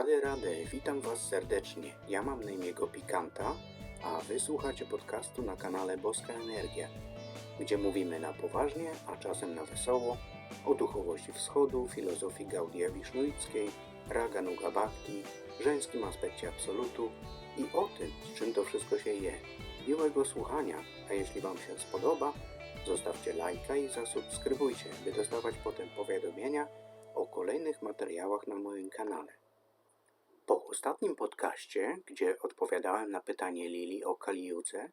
Rady, rady, witam Was serdecznie. Ja mam na imię Pikanta, a Wy słuchacie podcastu na kanale Boska Energia, gdzie mówimy na poważnie, a czasem na wesoło o duchowości wschodu, filozofii Gaudia Wisznuickiej, Raga Nuga Bhakti, żeńskim aspekcie absolutu i o tym, z czym to wszystko się je. Miłego słuchania, a jeśli Wam się spodoba, zostawcie lajka i zasubskrybujcie, by dostawać potem powiadomienia o kolejnych materiałach na moim kanale. Ostatnim podcaście, gdzie odpowiadałem na pytanie Lili o Kaliudze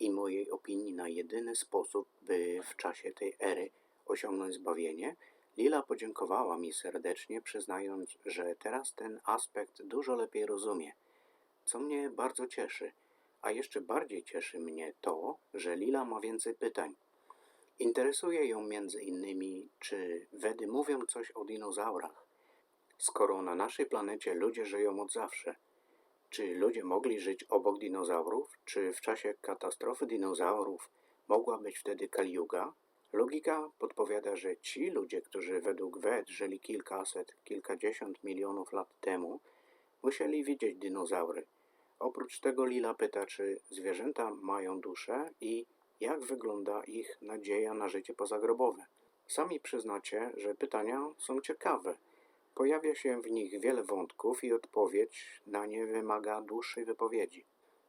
i mojej opinii na jedyny sposób, by w czasie tej ery osiągnąć zbawienie, Lila podziękowała mi serdecznie, przyznając, że teraz ten aspekt dużo lepiej rozumie, co mnie bardzo cieszy. A jeszcze bardziej cieszy mnie to, że Lila ma więcej pytań. Interesuje ją między innymi, czy Wedy mówią coś o dinozaurach, skoro na naszej planecie ludzie żyją od zawsze. Czy ludzie mogli żyć obok dinozaurów? Czy w czasie katastrofy dinozaurów mogła być wtedy Kaliuga? Logika podpowiada, że ci ludzie, którzy według Wed żyli kilkaset, kilkadziesiąt milionów lat temu, musieli widzieć dinozaury. Oprócz tego Lila pyta, czy zwierzęta mają duszę i jak wygląda ich nadzieja na życie pozagrobowe. Sami przyznacie, że pytania są ciekawe. Pojawia się w nich wiele wątków i odpowiedź na nie wymaga dłuższej wypowiedzi.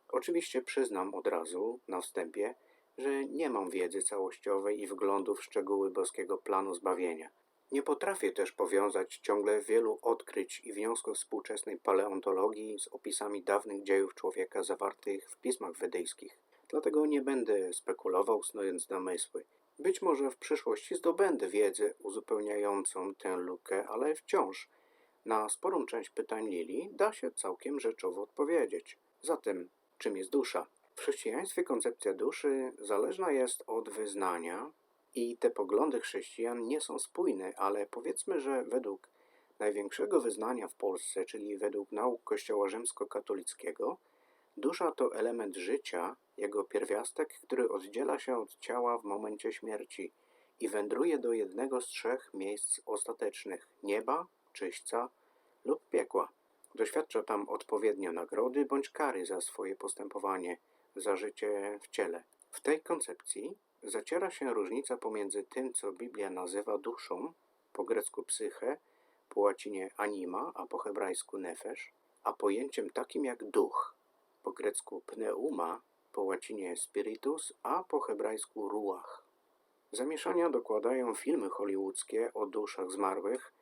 Oczywiście przyznam od razu, na wstępie, że nie mam wiedzy całościowej i wglądu w szczegóły boskiego planu zbawienia. Nie potrafię też powiązać ciągle wielu odkryć i wniosków współczesnej paleontologii z opisami dawnych dziejów człowieka zawartych w pismach wedyjskich. Dlatego nie będę spekulował, snując domysły. Być może w przyszłości zdobędę wiedzę uzupełniającą tę lukę, ale wciąż na sporą część pytań Lili da się całkiem rzeczowo odpowiedzieć. Zatem, czym jest dusza? W chrześcijaństwie koncepcja duszy zależna jest od wyznania i te poglądy chrześcijan nie są spójne, ale powiedzmy, że według największego wyznania w Polsce, czyli według nauk Kościoła rzymskokatolickiego, dusza to element życia, jego pierwiastek, który oddziela się od ciała w momencie śmierci i wędruje do jednego z trzech miejsc ostatecznych nieba, czyśćca lub piekła. Doświadcza tam odpowiednio nagrody bądź kary za swoje postępowanie, za życie w ciele. W tej koncepcji zaciera się różnica pomiędzy tym, co Biblia nazywa duszą, po grecku psyche, po łacinie anima, a po hebrajsku nefesh, a pojęciem takim jak duch, po grecku pneuma, po łacinie spiritus, a po hebrajsku ruach. Zamieszania dokładają filmy hollywoodzkie o duszach zmarłych,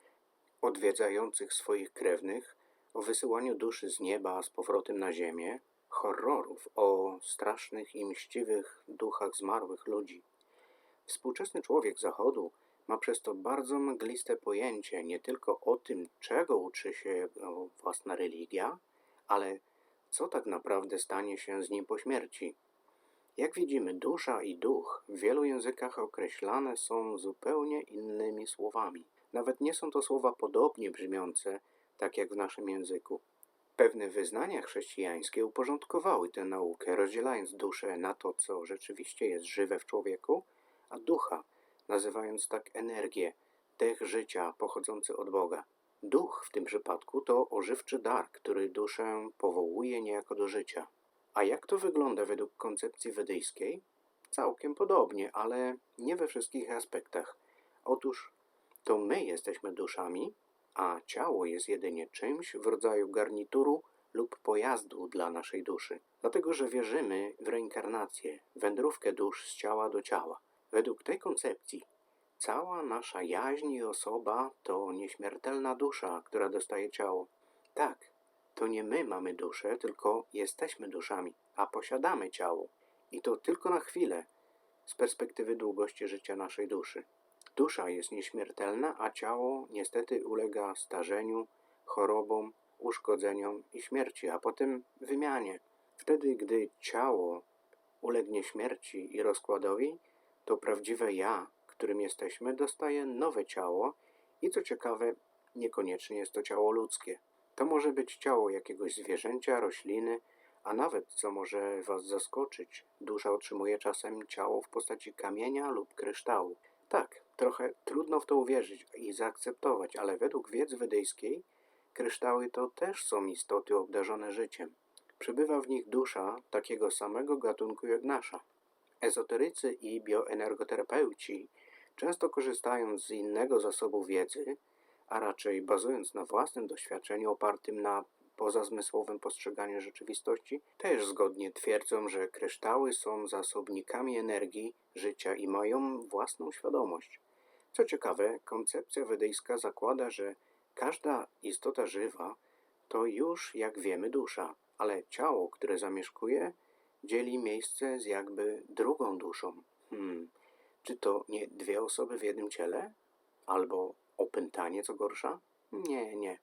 odwiedzających swoich krewnych, o wysyłaniu duszy z nieba z powrotem na ziemię, horrorów o strasznych i mściwych duchach zmarłych ludzi. Współczesny człowiek Zachodu ma przez to bardzo mgliste pojęcie nie tylko o tym, czego uczy się własna religia, ale co tak naprawdę stanie się z nim po śmierci. Jak widzimy, dusza i duch w wielu językach określane są zupełnie innymi słowami. Nawet nie są to słowa podobnie brzmiące, tak jak w naszym języku. Pewne wyznania chrześcijańskie uporządkowały tę naukę, rozdzielając duszę na to, co rzeczywiście jest żywe w człowieku, a ducha, nazywając tak energię, dech życia pochodzący od Boga. Duch w tym przypadku to ożywczy dar, który duszę powołuje niejako do życia. A jak to wygląda według koncepcji wedyjskiej? Całkiem podobnie, ale nie we wszystkich aspektach. Otóż to my jesteśmy duszami, a ciało jest jedynie czymś w rodzaju garnituru lub pojazdu dla naszej duszy. Dlatego, że wierzymy w reinkarnację, wędrówkę dusz z ciała do ciała. Według tej koncepcji cała nasza jaźń i osoba to nieśmiertelna dusza, która dostaje ciało. Tak, to nie my mamy duszę, tylko jesteśmy duszami, a posiadamy ciało. I to tylko na chwilę, z perspektywy długości życia naszej duszy. Dusza jest nieśmiertelna, a ciało niestety ulega starzeniu, chorobom, uszkodzeniom i śmierci, a potem wymianie. Wtedy, gdy ciało ulegnie śmierci i rozkładowi, to prawdziwe ja, którym jesteśmy, dostaje nowe ciało i co ciekawe, niekoniecznie jest to ciało ludzkie. To może być ciało jakiegoś zwierzęcia, rośliny, a nawet, co może Was zaskoczyć, dusza otrzymuje czasem ciało w postaci kamienia lub kryształu. Tak, trochę trudno w to uwierzyć i zaakceptować, ale według wiedzy wedyjskiej Kryształy to też są istoty obdarzone życiem. Przebywa w nich dusza takiego samego gatunku jak nasza. Ezoterycy i bioenergoterapeuci, często korzystając z innego zasobu wiedzy, a raczej bazując na własnym doświadczeniu opartym na pozazmysłowym postrzeganiu rzeczywistości, też zgodnie twierdzą, że kryształy są zasobnikami energii, życia i mają własną świadomość. Co ciekawe, koncepcja wedyjska zakłada, że każda istota żywa to już, jak wiemy, dusza, ale ciało, które zamieszkuje, dzieli miejsce z jakby drugą duszą. Hmm, czy to nie dwie osoby w jednym ciele? Albo opętanie, co gorsza? Nie, nie.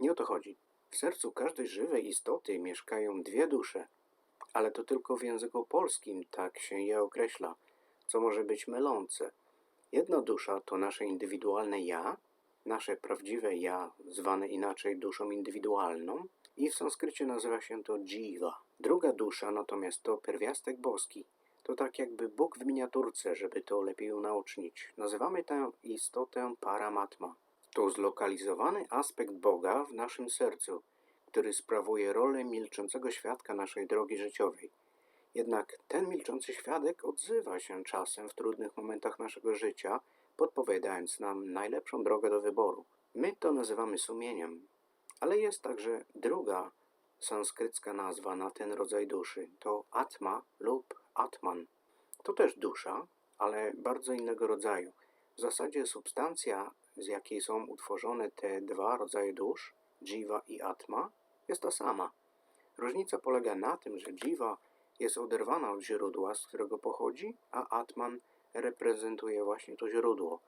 Nie o to chodzi. W sercu każdej żywej istoty mieszkają dwie dusze, ale to tylko w języku polskim tak się je określa, co może być mylące. Jedna dusza to nasze indywidualne ja, nasze prawdziwe ja, zwane inaczej duszą indywidualną, i w sanskrycie nazywa się to jiva. Druga dusza natomiast to pierwiastek boski. To tak jakby Bóg w miniaturce, żeby to lepiej unaocznić. Nazywamy tę istotę paramatma. To zlokalizowany aspekt Boga w naszym sercu, który sprawuje rolę milczącego świadka naszej drogi życiowej. Jednak ten milczący świadek odzywa się czasem w trudnych momentach naszego życia, podpowiadając nam najlepszą drogę do wyboru. My to nazywamy sumieniem, ale jest także druga sanskrycka nazwa na ten rodzaj duszy. To atma lub atman. To też dusza, ale bardzo innego rodzaju. W zasadzie substancja, z jakiej są utworzone te dwa rodzaje dusz, jiva i atma, jest ta sama. Różnica polega na tym, że jiva jest oderwana od źródła, z którego pochodzi, a atman reprezentuje właśnie to źródło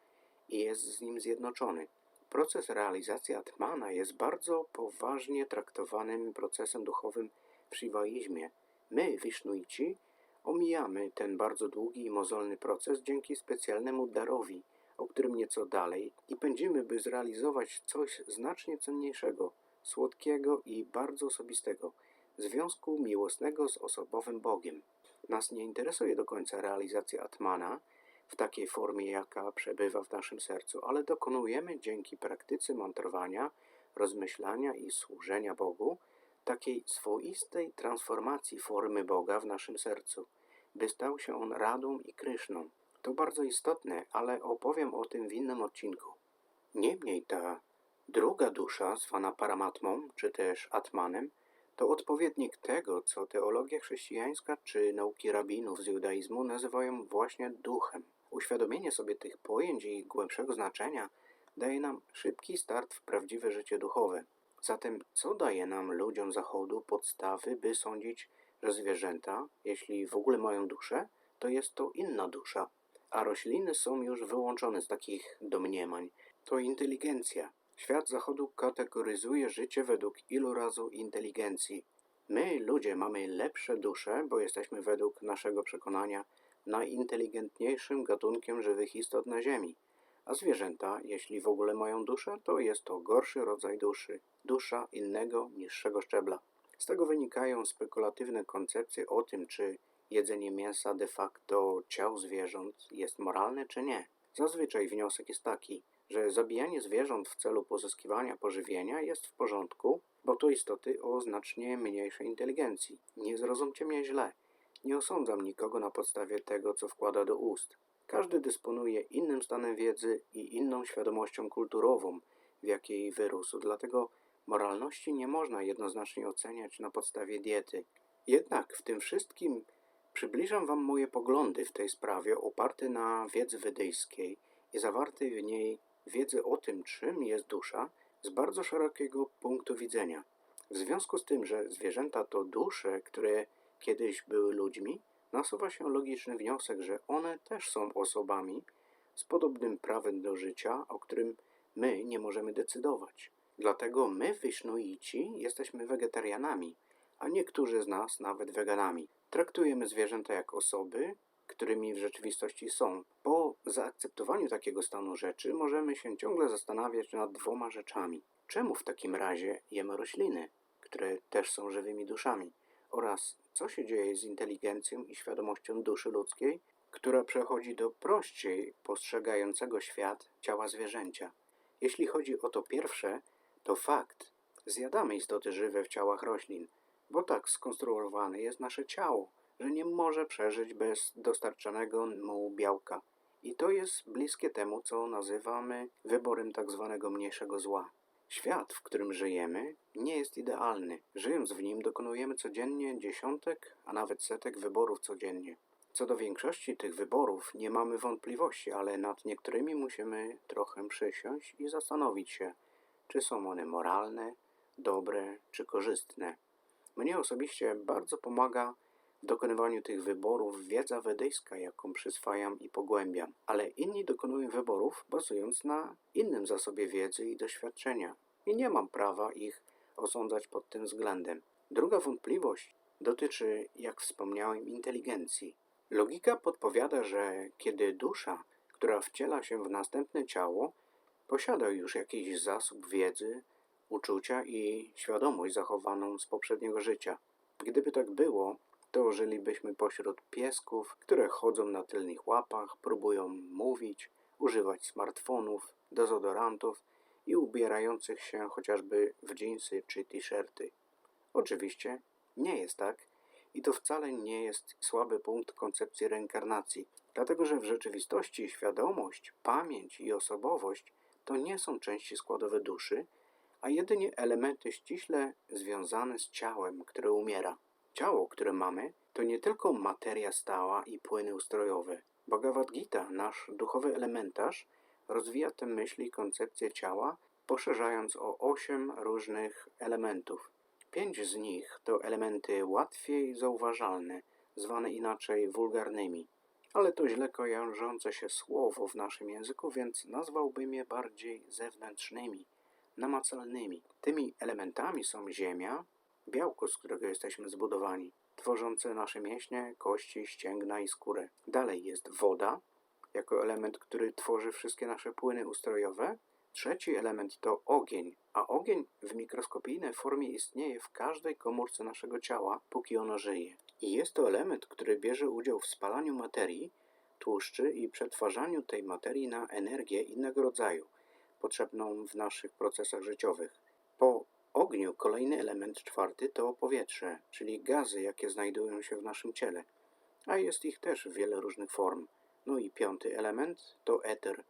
i jest z nim zjednoczony. Proces realizacji Atmana jest bardzo poważnie traktowanym procesem duchowym w shivaizmie. My, Wisznuici, omijamy ten bardzo długi i mozolny proces dzięki specjalnemu darowi, o którym nieco dalej i pędzimy, by zrealizować coś znacznie cenniejszego, słodkiego i bardzo osobistego, związku miłosnego z osobowym Bogiem. Nas nie interesuje do końca realizacja Atmana, w takiej formie, jaka przebywa w naszym sercu, ale dokonujemy dzięki praktyce mantrowania, rozmyślania i służenia Bogu takiej swoistej transformacji formy Boga w naszym sercu, by stał się on radą i kryszną. To bardzo istotne, ale opowiem o tym w innym odcinku. Niemniej ta druga dusza, zwana paramatmą, czy też atmanem, to odpowiednik tego, co teologia chrześcijańska czy nauki rabinów z judaizmu nazywają właśnie duchem. Uświadomienie sobie tych pojęć i głębszego znaczenia daje nam szybki start w prawdziwe życie duchowe. Zatem, co daje nam, ludziom Zachodu, podstawy, by sądzić, że zwierzęta, jeśli w ogóle mają duszę, to jest to inna dusza, a rośliny są już wyłączone z takich domniemań. To inteligencja. Świat Zachodu kategoryzuje życie według ilu razu inteligencji. My, ludzie, mamy lepsze dusze, bo jesteśmy według naszego przekonania najinteligentniejszym gatunkiem żywych istot na Ziemi. A zwierzęta, jeśli w ogóle mają duszę, to jest to gorszy rodzaj duszy, dusza innego, niższego szczebla. Z tego wynikają spekulatywne koncepcje o tym, czy jedzenie mięsa de facto ciał zwierząt jest moralne, czy nie. Zazwyczaj wniosek jest taki, że zabijanie zwierząt w celu pozyskiwania pożywienia jest w porządku, bo to istoty o znacznie mniejszej inteligencji. Nie zrozumcie mnie źle. Nie osądzam nikogo na podstawie tego, co wkłada do ust. Każdy dysponuje innym stanem wiedzy i inną świadomością kulturową, w jakiej wyrósł, dlatego moralności nie można jednoznacznie oceniać na podstawie diety. Jednak w tym wszystkim przybliżam Wam moje poglądy w tej sprawie oparte na wiedzy wedyjskiej i zawartej w niej wiedzy o tym, czym jest dusza, z bardzo szerokiego punktu widzenia. W związku z tym, że zwierzęta to dusze, które kiedyś były ludźmi, nasuwa się logiczny wniosek, że one też są osobami z podobnym prawem do życia, o którym my nie możemy decydować. Dlatego my, Wisznuici, jesteśmy wegetarianami, a niektórzy z nas nawet weganami. Traktujemy zwierzęta jak osoby, którymi w rzeczywistości są. Po zaakceptowaniu takiego stanu rzeczy możemy się ciągle zastanawiać nad dwoma rzeczami. Czemu w takim razie jemy rośliny, które też są żywymi duszami? Oraz co się dzieje z inteligencją i świadomością duszy ludzkiej, która przechodzi do prościej postrzegającego świat ciała zwierzęcia. Jeśli chodzi o to pierwsze, To fakt. Zjadamy istoty żywe w ciałach roślin, bo tak skonstruowane jest nasze ciało, że nie może przeżyć bez dostarczanego mu białka. I to jest bliskie temu, co nazywamy wyborem tak zwanego mniejszego zła. Świat, w którym żyjemy, nie jest idealny. Żyjąc w nim, dokonujemy codziennie dziesiątek, a nawet setek wyborów codziennie. Co do większości tych wyborów nie mamy wątpliwości, ale nad niektórymi musimy trochę przysiąść i zastanowić się, czy są one moralne, dobre czy korzystne. Mnie osobiście bardzo pomaga dokonywaniu tych wyborów wiedza wedyjska, jaką przyswajam i pogłębiam, ale inni dokonują wyborów bazując na innym zasobie wiedzy i doświadczenia i nie mam prawa ich osądzać pod tym względem. Druga wątpliwość dotyczy, jak wspomniałem, inteligencji. Logika podpowiada, że kiedy dusza, która wciela się w następne ciało, posiada już jakiś zasób wiedzy, uczucia i świadomość zachowaną z poprzedniego życia. Gdyby tak było, to żylibyśmy pośród piesków, które chodzą na tylnych łapach, próbują mówić, używać smartfonów, dezodorantów i ubierających się chociażby w dżinsy czy t-shirty. Oczywiście nie jest tak i to wcale nie jest słaby punkt koncepcji reinkarnacji, dlatego że w rzeczywistości świadomość, pamięć i osobowość to nie są części składowe duszy, a jedynie elementy ściśle związane z ciałem, które umiera. Ciało, które mamy, to nie tylko materia stała i płyny ustrojowe. Bhagavad Gita, nasz duchowy elementarz, rozwija te myśli i koncepcję ciała, poszerzając o osiem różnych elementów. Pięć z nich to elementy łatwiej zauważalne, zwane inaczej wulgarnymi, ale to źle kojarzące się słowo w naszym języku, więc nazwałbym je bardziej zewnętrznymi, namacalnymi. Tymi elementami są ziemia, białko, z którego jesteśmy zbudowani, tworzące nasze mięśnie, kości, ścięgna i skórę. Dalej jest woda, jako element, który tworzy wszystkie nasze płyny ustrojowe. Trzeci element to ogień, a ogień w mikroskopijnej formie istnieje w każdej komórce naszego ciała, póki ono żyje. I jest to element, który bierze udział w spalaniu materii, tłuszczy i przetwarzaniu tej materii na energię innego rodzaju, potrzebną w naszych procesach życiowych. Po ogniu kolejny element czwarty to powietrze, czyli gazy, jakie znajdują się w naszym ciele, a jest ich też wiele różnych form. No i piąty element to eter,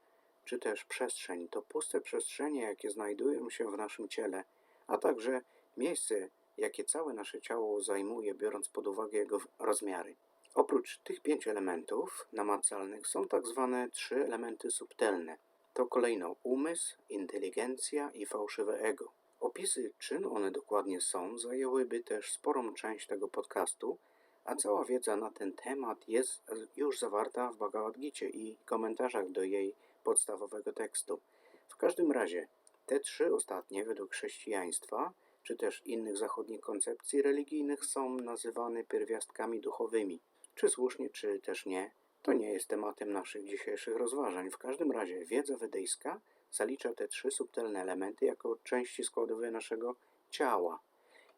czy też przestrzeń. To puste przestrzenie, jakie znajdują się w naszym ciele, a także miejsce, jakie całe nasze ciało zajmuje, biorąc pod uwagę jego rozmiary. Oprócz tych pięciu elementów namacalnych są tak zwane trzy elementy subtelne. To kolejno umysł, inteligencja i fałszywe ego. Opisy, czym one dokładnie są, zajęłyby też sporą część tego podcastu, a cała wiedza na ten temat jest już zawarta w Bhagavad Gicie i komentarzach do jej podstawowego tekstu. W każdym razie, te trzy ostatnie według chrześcijaństwa, czy też innych zachodnich koncepcji religijnych są nazywane pierwiastkami duchowymi. Czy słusznie, czy też nie, to nie jest tematem naszych dzisiejszych rozważań. W każdym razie wiedza wedyjska zalicza te trzy subtelne elementy jako części składowe naszego ciała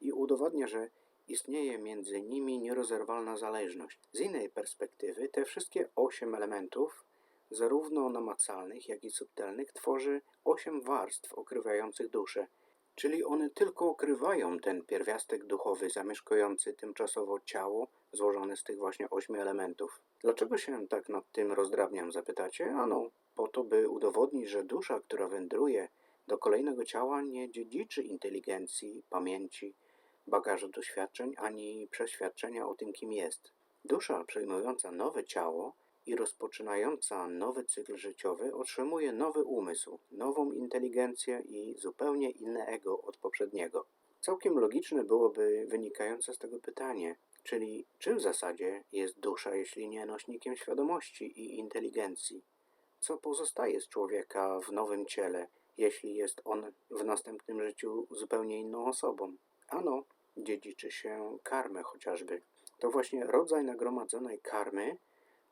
i udowadnia, że istnieje między nimi nierozerwalna zależność. Z innej perspektywy te wszystkie osiem elementów, zarówno namacalnych, jak i subtelnych, tworzy osiem warstw okrywających duszę, czyli one tylko okrywają ten pierwiastek duchowy zamieszkujący tymczasowo ciało złożone z tych właśnie ośmiu elementów. Dlaczego się tak nad tym rozdrabniam, zapytacie? Ano, po to, by udowodnić, że dusza, która wędruje do kolejnego ciała, nie dziedziczy inteligencji, pamięci, bagażu doświadczeń ani przeświadczenia o tym, kim jest. Dusza przejmująca nowe ciało i rozpoczynająca nowy cykl życiowy otrzymuje nowy umysł, nową inteligencję i zupełnie inne ego od poprzedniego. Całkiem logiczne byłoby wynikające z tego pytanie, czyli czym w zasadzie jest dusza, jeśli nie nośnikiem świadomości i inteligencji? Co pozostaje z człowieka w nowym ciele, jeśli jest on w następnym życiu zupełnie inną osobą? Ano, dziedziczy się karmę chociażby. To właśnie rodzaj nagromadzonej karmy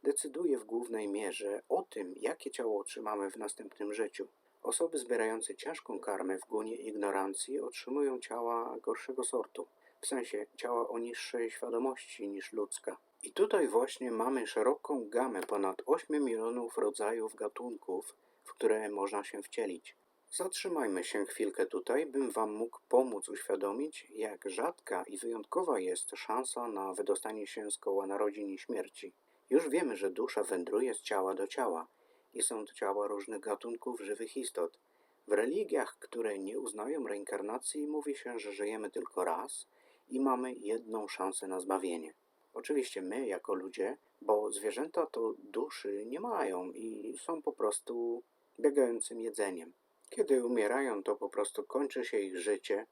decyduje w głównej mierze o tym, jakie ciało otrzymamy w następnym życiu. Osoby zbierające ciężką karmę w gunie ignorancji otrzymują ciała gorszego sortu, w sensie ciała o niższej świadomości niż ludzka. I tutaj właśnie mamy szeroką gamę ponad 8 milionów rodzajów gatunków, w które można się wcielić. Zatrzymajmy się chwilkę tutaj, bym Wam mógł pomóc uświadomić, jak rzadka i wyjątkowa jest szansa na wydostanie się z koła narodzin i śmierci. Już wiemy, że dusza wędruje z ciała do ciała i są to ciała różnych gatunków żywych istot. W religiach, które nie uznają reinkarnacji, mówi się, że żyjemy tylko raz i mamy jedną szansę na zbawienie. Oczywiście my, jako ludzie, bo zwierzęta to duszy nie mają i są po prostu biegającym jedzeniem. Kiedy umierają, to po prostu kończy się ich życie.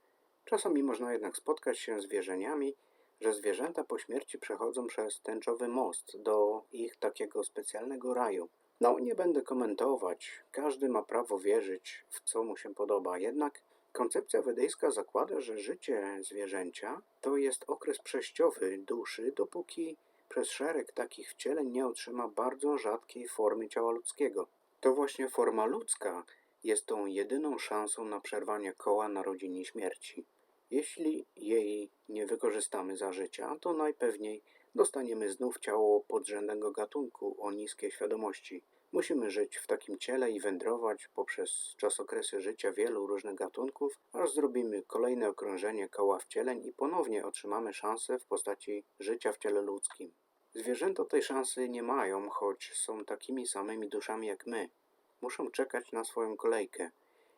Czasami można jednak spotkać się z wierzeniami, że zwierzęta po śmierci przechodzą przez tęczowy most do ich takiego specjalnego raju. No, nie będę komentować. Każdy ma prawo wierzyć w co mu się podoba. Jednak koncepcja wedyjska zakłada, że życie zwierzęcia to jest okres przejściowy duszy, dopóki przez szereg takich wcieleń nie otrzyma bardzo rzadkiej formy ciała ludzkiego. To właśnie forma ludzka jest tą jedyną szansą na przerwanie koła narodzin i śmierci. Jeśli jej nie wykorzystamy za życia, to najpewniej dostaniemy znów ciało podrzędnego gatunku o niskiej świadomości. Musimy żyć w takim ciele i wędrować poprzez czasokresy życia wielu różnych gatunków, aż zrobimy kolejne okrążenie koła wcieleń i ponownie otrzymamy szansę w postaci życia w ciele ludzkim. Zwierzęta tej szansy nie mają, choć są takimi samymi duszami jak my. Muszą czekać na swoją kolejkę.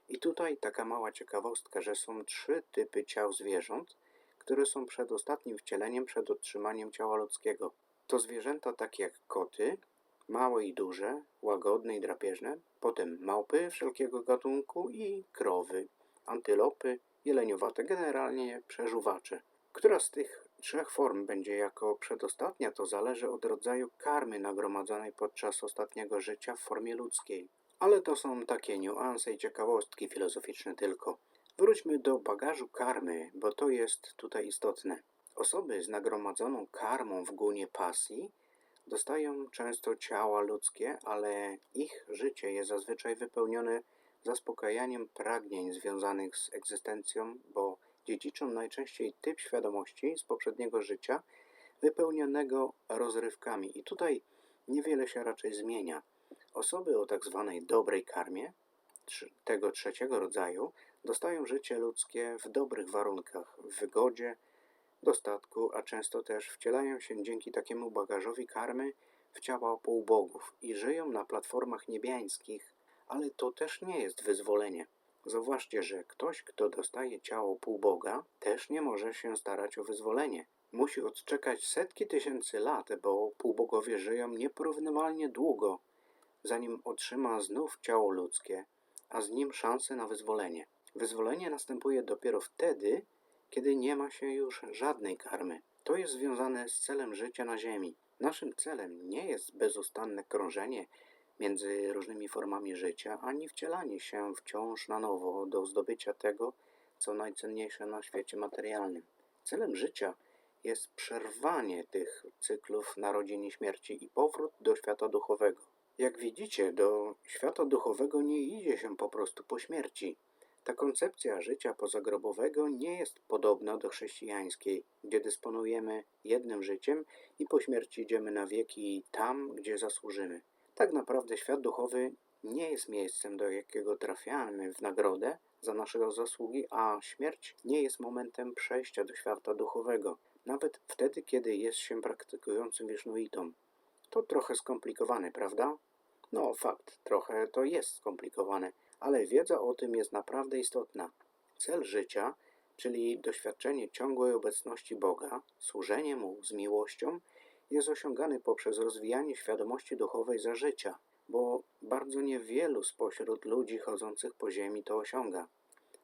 I tutaj taka mała ciekawostka, że są trzy typy ciał zwierząt, które są przed ostatnim wcieleniem, przed otrzymaniem ciała ludzkiego. To zwierzęta takie jak koty, małe i duże, łagodne i drapieżne, potem małpy wszelkiego gatunku i krowy, antylopy, jeleniowate, generalnie przeżuwacze. Która z tych trzech form będzie jako przedostatnia, to zależy od rodzaju karmy nagromadzonej podczas ostatniego życia w formie ludzkiej. Ale to są takie niuanse i ciekawostki filozoficzne tylko. Wróćmy do bagażu karmy, bo to jest tutaj istotne. Osoby z nagromadzoną karmą w gunie pasji dostają często ciała ludzkie, ale ich życie jest zazwyczaj wypełnione zaspokajaniem pragnień związanych z egzystencją, bo dziedziczą najczęściej typ świadomości z poprzedniego życia wypełnionego rozrywkami. I tutaj niewiele się raczej zmienia. Osoby o tak zwanej dobrej karmie, tego trzeciego rodzaju, dostają życie ludzkie w dobrych warunkach, w wygodzie, dostatku, a często też wcielają się dzięki takiemu bagażowi karmy w ciała półbogów i żyją na platformach niebiańskich, ale to też nie jest wyzwolenie. Zauważcie, że ktoś, kto dostaje ciało półboga, też nie może się starać o wyzwolenie. Musi odczekać setki tysięcy lat, bo półbogowie żyją nieporównywalnie długo, zanim otrzyma znów ciało ludzkie, a z nim szansę na wyzwolenie. Wyzwolenie następuje dopiero wtedy, kiedy nie ma się już żadnej karmy. To jest związane z celem życia na Ziemi. Naszym celem nie jest bezustanne krążenie między różnymi formami życia, ani wcielanie się wciąż na nowo do zdobycia tego, co najcenniejsze na świecie materialnym. Celem życia jest przerwanie tych cyklów narodzin i śmierci i powrót do świata duchowego. Jak widzicie, do świata duchowego nie idzie się po prostu po śmierci. Ta koncepcja życia pozagrobowego nie jest podobna do chrześcijańskiej, gdzie dysponujemy jednym życiem i po śmierci idziemy na wieki tam, gdzie zasłużymy. Tak naprawdę świat duchowy nie jest miejscem, do jakiego trafiamy w nagrodę za nasze zasługi, a śmierć nie jest momentem przejścia do świata duchowego, nawet wtedy, kiedy jest się praktykującym wisznuitą. To trochę skomplikowane, prawda? No, fakt, trochę to jest skomplikowane, ale wiedza o tym jest naprawdę istotna. Cel życia, czyli doświadczenie ciągłej obecności Boga, służenie Mu z miłością, jest osiągany poprzez rozwijanie świadomości duchowej za życia, bo bardzo niewielu spośród ludzi chodzących po ziemi to osiąga.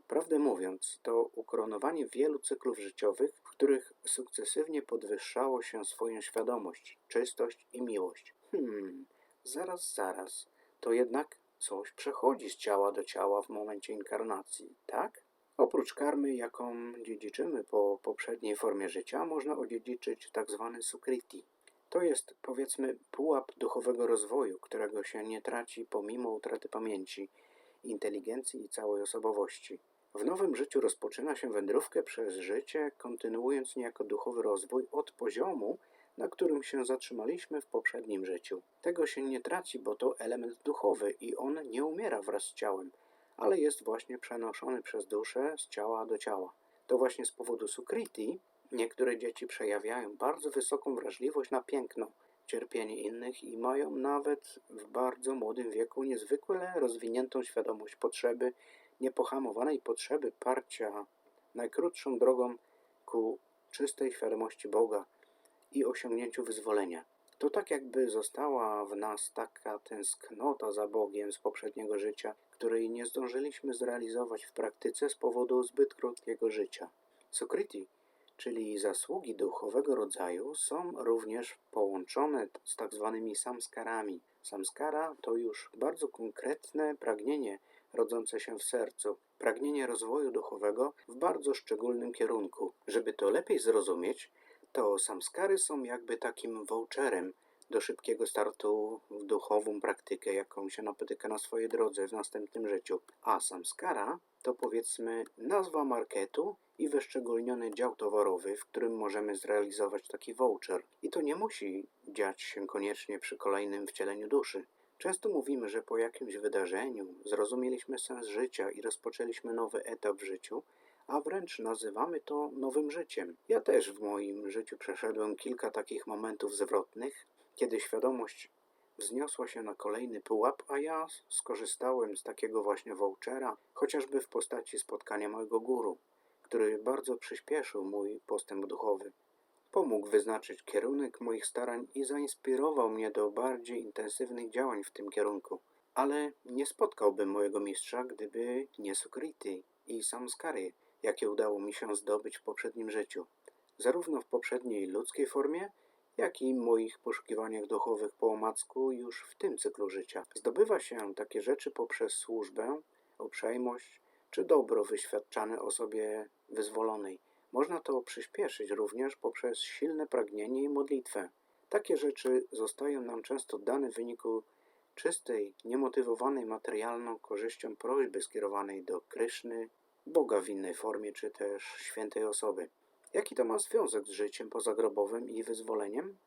Prawdę mówiąc, to ukoronowanie wielu cyklów życiowych, w których sukcesywnie podwyższało się swoją świadomość, czystość i miłość. Hmm, zaraz, zaraz. To jednak coś przechodzi z ciała do ciała w momencie inkarnacji, tak? Oprócz karmy, jaką dziedziczymy po poprzedniej formie życia, można odziedziczyć tak zwany sukriti. To jest, powiedzmy, pułap duchowego rozwoju, którego się nie traci pomimo utraty pamięci, inteligencji i całej osobowości. W nowym życiu rozpoczyna się wędrówkę przez życie, kontynuując niejako duchowy rozwój od poziomu, na którym się zatrzymaliśmy w poprzednim życiu. Tego się nie traci, bo to element duchowy i on nie umiera wraz z ciałem, ale jest właśnie przenoszony przez duszę z ciała do ciała. To właśnie z powodu sukriti niektóre dzieci przejawiają bardzo wysoką wrażliwość na piękno, cierpienie innych i mają nawet w bardzo młodym wieku niezwykle rozwiniętą świadomość potrzeby, niepohamowanej potrzeby parcia najkrótszą drogą ku czystej świadomości Boga i osiągnięciu wyzwolenia. To tak jakby została w nas taka tęsknota za Bogiem z poprzedniego życia, której nie zdążyliśmy zrealizować w praktyce z powodu zbyt krótkiego życia. Sukriti, czyli zasługi duchowego rodzaju, są również połączone z tak zwanymi samskarami. Samskara to już bardzo konkretne pragnienie rodzące się w sercu, pragnienie rozwoju duchowego w bardzo szczególnym kierunku. Żeby to lepiej zrozumieć, to samskary są jakby takim voucherem do szybkiego startu w duchową praktykę, jaką się napotyka na swojej drodze w następnym życiu. A samskara to powiedzmy nazwa marketu i wyszczególniony dział towarowy, w którym możemy zrealizować taki voucher. I to nie musi dziać się koniecznie przy kolejnym wcieleniu duszy. Często mówimy, że po jakimś wydarzeniu zrozumieliśmy sens życia i rozpoczęliśmy nowy etap w życiu, a wręcz nazywamy to nowym życiem. Ja też w moim życiu przeszedłem kilka takich momentów zwrotnych, kiedy świadomość wzniosła się na kolejny pułap, a ja skorzystałem z takiego właśnie vouchera, chociażby w postaci spotkania mojego guru, który bardzo przyspieszył mój postęp duchowy. Pomógł wyznaczyć kierunek moich starań i zainspirował mnie do bardziej intensywnych działań w tym kierunku. Ale nie spotkałbym mojego mistrza, gdyby nie Sukriti i Samskary, jakie udało mi się zdobyć w poprzednim życiu. Zarówno w poprzedniej ludzkiej formie, jak i moich poszukiwaniach duchowych po omacku już w tym cyklu życia. Zdobywa się takie rzeczy poprzez służbę, uprzejmość czy dobro wyświadczane osobie wyzwolonej. Można to przyspieszyć również poprzez silne pragnienie i modlitwę. Takie rzeczy zostają nam często dane w wyniku czystej, niemotywowanej materialną korzyścią prośby skierowanej do Kryszny, Boga w innej formie, czy też świętej osoby. Jaki to ma związek z życiem pozagrobowym i wyzwoleniem?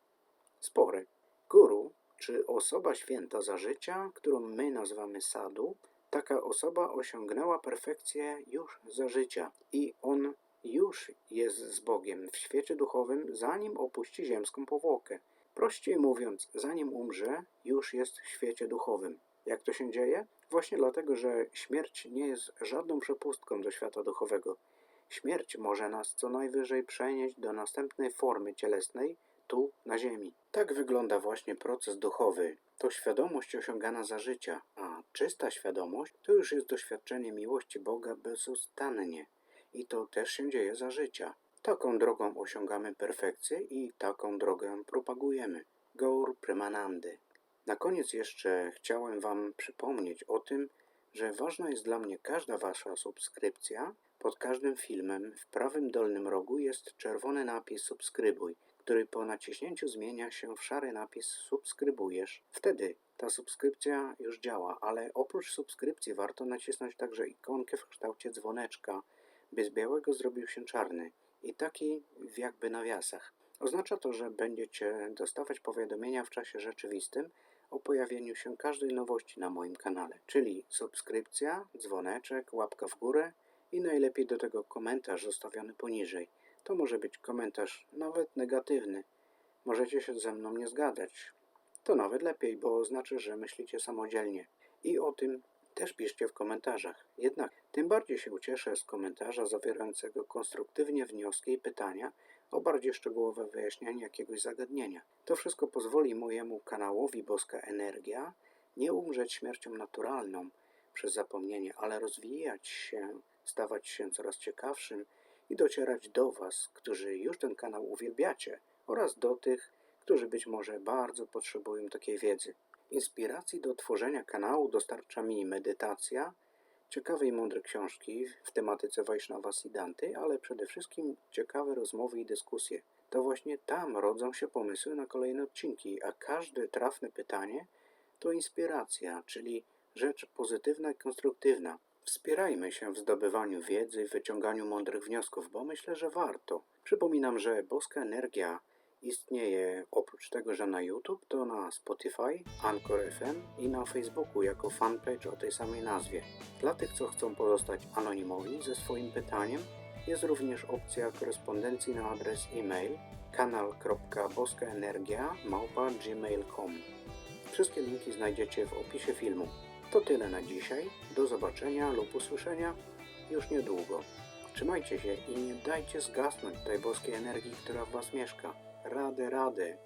Spory. Guru, czy osoba święta za życia, którą my nazywamy sadu, taka osoba osiągnęła perfekcję już za życia i on już jest z Bogiem w świecie duchowym, zanim opuści ziemską powłokę. Prościej mówiąc, zanim umrze, już jest w świecie duchowym. Jak to się dzieje? Właśnie dlatego, że śmierć nie jest żadną przepustką do świata duchowego. Śmierć może nas co najwyżej przenieść do następnej formy cielesnej, tu, na ziemi. Tak wygląda właśnie proces duchowy. To świadomość osiągana za życia, a czysta świadomość to już jest doświadczenie miłości Boga bezustannie. I to też się dzieje za życia. Taką drogą osiągamy perfekcję i taką drogę propagujemy. Gaur Premanandy. Na koniec jeszcze chciałem Wam przypomnieć o tym, że ważna jest dla mnie każda Wasza subskrypcja. Pod każdym filmem w prawym dolnym rogu jest czerwony napis subskrybuj, który po naciśnięciu zmienia się w szary napis subskrybujesz. Wtedy ta subskrypcja już działa, ale oprócz subskrypcji warto nacisnąć także ikonkę w kształcie dzwoneczka, by z białego zrobił się czarny i taki w jakby nawiasach. Oznacza to, że będziecie dostawać powiadomienia w czasie rzeczywistym o pojawieniu się każdej nowości na moim kanale, czyli subskrypcja, dzwoneczek, łapka w górę i najlepiej do tego komentarz zostawiony poniżej. To może być komentarz nawet negatywny. Możecie się ze mną nie zgadzać. To nawet lepiej, bo znaczy, że myślicie samodzielnie. I o tym też piszcie w komentarzach. Jednak tym bardziej się ucieszę z komentarza zawierającego konstruktywnie wnioski i pytania o bardziej szczegółowe wyjaśnienie jakiegoś zagadnienia. To wszystko pozwoli mojemu kanałowi Boska Energia nie umrzeć śmiercią naturalną przez zapomnienie, ale rozwijać się, stawać się coraz ciekawszym i docierać do Was, którzy już ten kanał uwielbiacie, oraz do tych, którzy być może bardzo potrzebują takiej wiedzy. Inspiracji do tworzenia kanału dostarcza mi medytacja, ciekawe i mądre książki w tematyce Vaishnava Siddhanty, ale przede wszystkim ciekawe rozmowy i dyskusje. To właśnie tam rodzą się pomysły na kolejne odcinki, a każde trafne pytanie to inspiracja, czyli rzecz pozytywna i konstruktywna. Wspierajmy się w zdobywaniu wiedzy, wyciąganiu mądrych wniosków, bo myślę, że warto. Przypominam, że boska energia Istnieje oprócz tego, że na YouTube, to na Spotify, Anchor FM i na Facebooku jako fanpage o tej samej nazwie. Dla tych, co chcą pozostać anonimowi ze swoim pytaniem, jest również opcja korespondencji na adres e-mail kanal.boskaenergia.gmail.com Wszystkie linki znajdziecie w opisie filmu. To tyle na dzisiaj. Do zobaczenia lub usłyszenia już niedługo. Trzymajcie się i nie dajcie zgasnąć tej boskiej energii, która w Was mieszka. Radę, radę.